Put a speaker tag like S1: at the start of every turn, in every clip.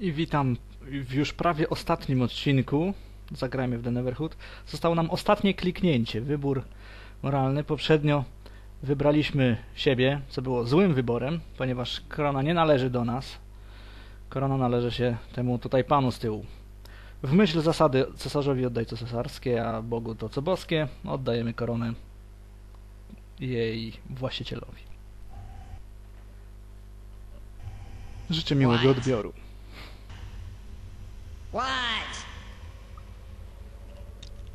S1: I witam w już prawie ostatnim odcinku. Zagrajmy w The Neverhood. Zostało nam ostatnie kliknięcie, wybór moralny. Poprzednio wybraliśmy siebie, co było złym wyborem, ponieważ korona nie należy do nas. Korona należy się temu tutaj panu z tyłu. W myśl zasady cesarzowi oddaj co cesarskie, a Bogu to co boskie, oddajemy koronę jej właścicielowi. Życzę miłego odbioru.
S2: What?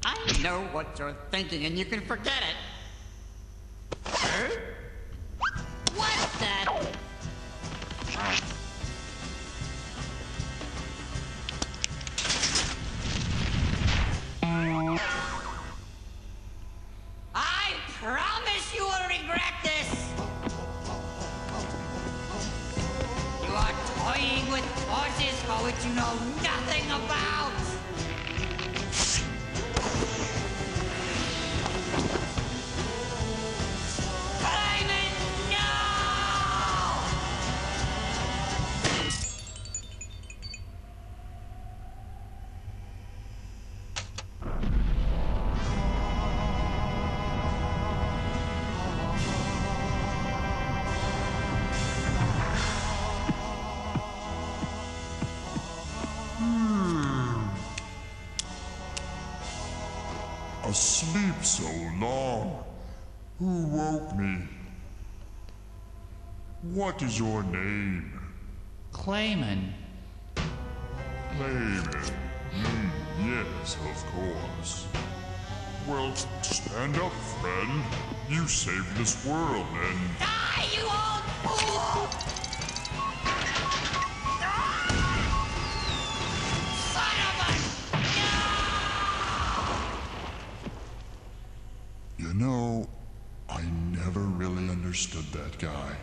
S2: I know what you're thinking, and you can forget it.
S3: Asleep so long. Who woke me? What is your name?
S2: Clayman.
S3: Clayman. Hmm, yes, of course. Well, stand up, friend. You saved this world, and
S2: Die, you old fool!
S3: Know, I never really understood that guy.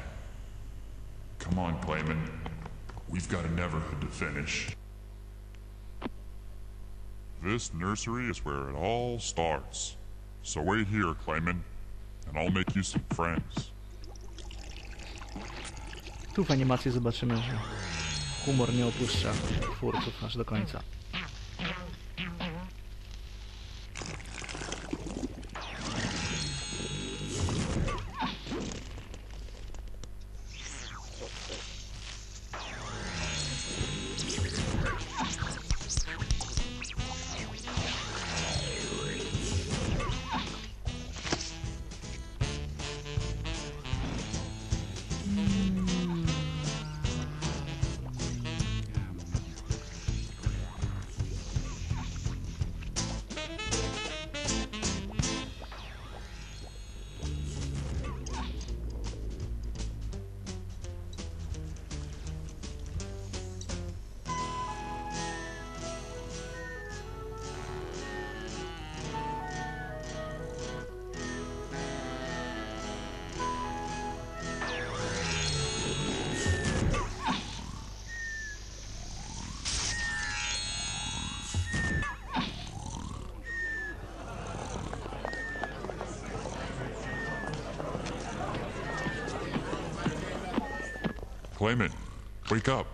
S3: Come on, Clayman. We've got a Neverhood to finish. This nursery is where it all starts. So wait here, Clayman, and I'll make you some friends.
S1: Tu w animacji zobaczymy, że humor nie opuszcza twórców aż do końca.
S3: Clayman, wake up.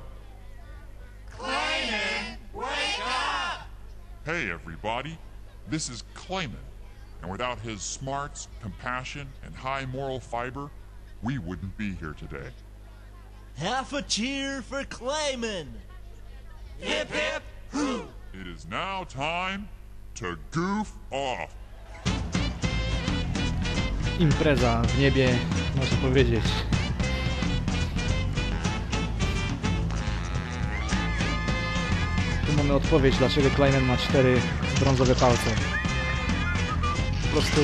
S2: Clayman, wake up!
S3: Hey, everybody. This is Clayman. And without his smarts, compassion, and high moral fiber, we wouldn't be here today.
S4: Half a cheer for Clayman!
S2: Hip hip! hoo!
S3: It is now time to goof off.
S1: Impreza w niebie, można powiedzieć. Mamy odpowiedź, dlaczego Kleinen ma cztery brązowe palce. Po prostu...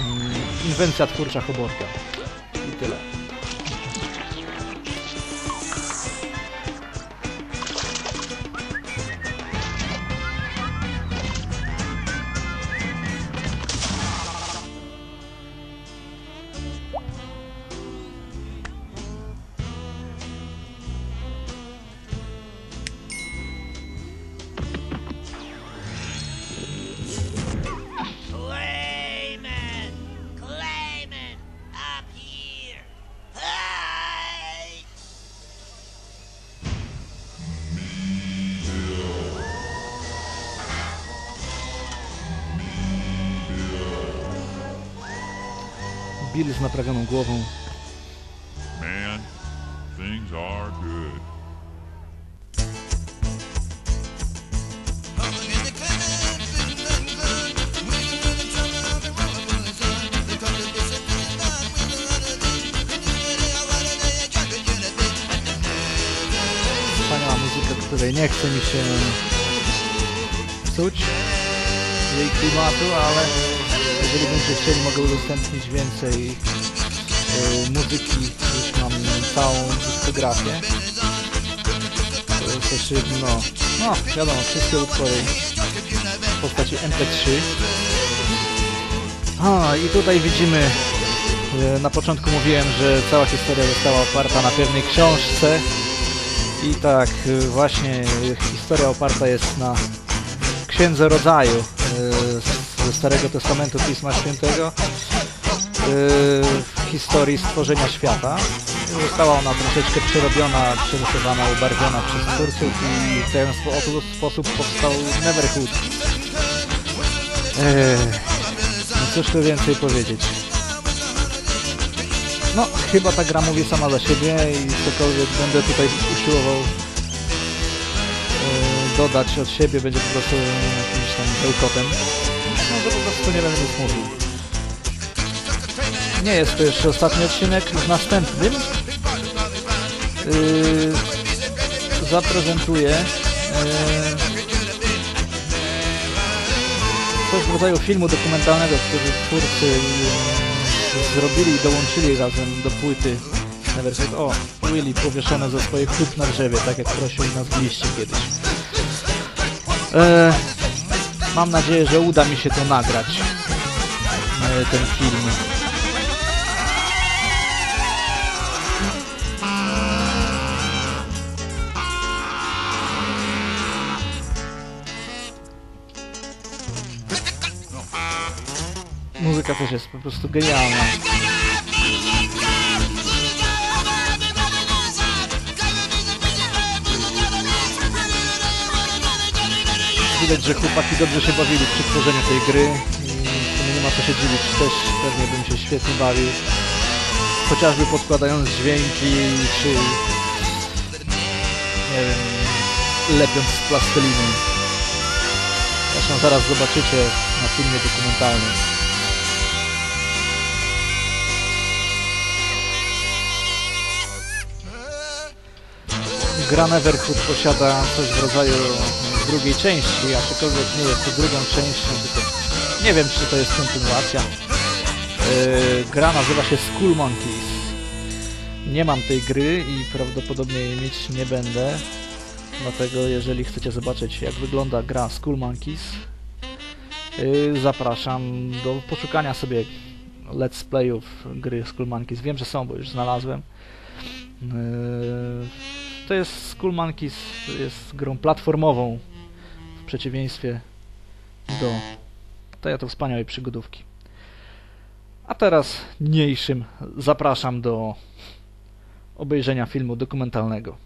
S1: mm, Inwencja twórcza Chobotka.
S3: Man.
S1: Bill z naprawioną głową.
S3: Man, things are good.
S1: Wspaniała muzyka, której nie chce mi się psuć jej klimatu, ale jeżeli będziecie chcieli, mogę udostępnić więcej y, muzyki, już mam całą dyskografię. To jest też jedno, no wiadomo, wszystkie utwory w postaci MP3. A, i tutaj widzimy, y, na początku mówiłem, że cała historia została oparta na pewnej książce, i tak, y, właśnie historia oparta jest na Księdze Rodzaju z- ze Starego Testamentu Pisma Świętego y, historii stworzenia świata. Została ona troszeczkę przerobiona, przerysowana, ubarwiona przez twórców i w ten sposób powstał Neverhood. No cóż tu więcej powiedzieć. No, chyba ta gra mówi sama za siebie i cokolwiek będę tutaj usiłował e, dodać od siebie będzie po prostu jakimś tam bełkotem. Może po prostu nie będę nic mówił. Nie jest to jeszcze ostatni odcinek. W następnym yy, zaprezentuję yy, coś w rodzaju filmu dokumentalnego, który twórcy yy, zrobili i dołączyli razem do płyty Neverhood. O, Willy powieszone za swoje klub na drzewie, tak jak prosił nas w liście kiedyś. E, mam nadzieję, że uda mi się to nagrać, e, ten film. Muzyka też jest po prostu genialna. Widać, że chłopaki dobrze się bawili przy tworzeniu tej gry sumie nie ma co się dziwić, też pewnie bym się świetnie bawił. Chociażby podkładając dźwięki czy nie wiem, lepiąc z plasteliny. Zresztą zaraz zobaczycie na filmie dokumentalnym. Gra Neverhood posiada coś w rodzaju drugiej części, aczkolwiek nie jest to drugą częścią, tylko nie wiem czy to jest kontynuacja. Yy, gra nazywa się Skull Monkeys. Nie mam tej gry i prawdopodobnie jej mieć nie będę. Dlatego jeżeli chcecie zobaczyć jak wygląda gra Skull Monkeys, yy, zapraszam do poszukania sobie let's playów gry Skull Monkeys. Wiem, że są, bo już znalazłem. Yy, to jest Skull Monkeys, jest grą platformową w przeciwieństwie do tej to wspaniałej przygodówki. A teraz mniejszym zapraszam do obejrzenia filmu dokumentalnego.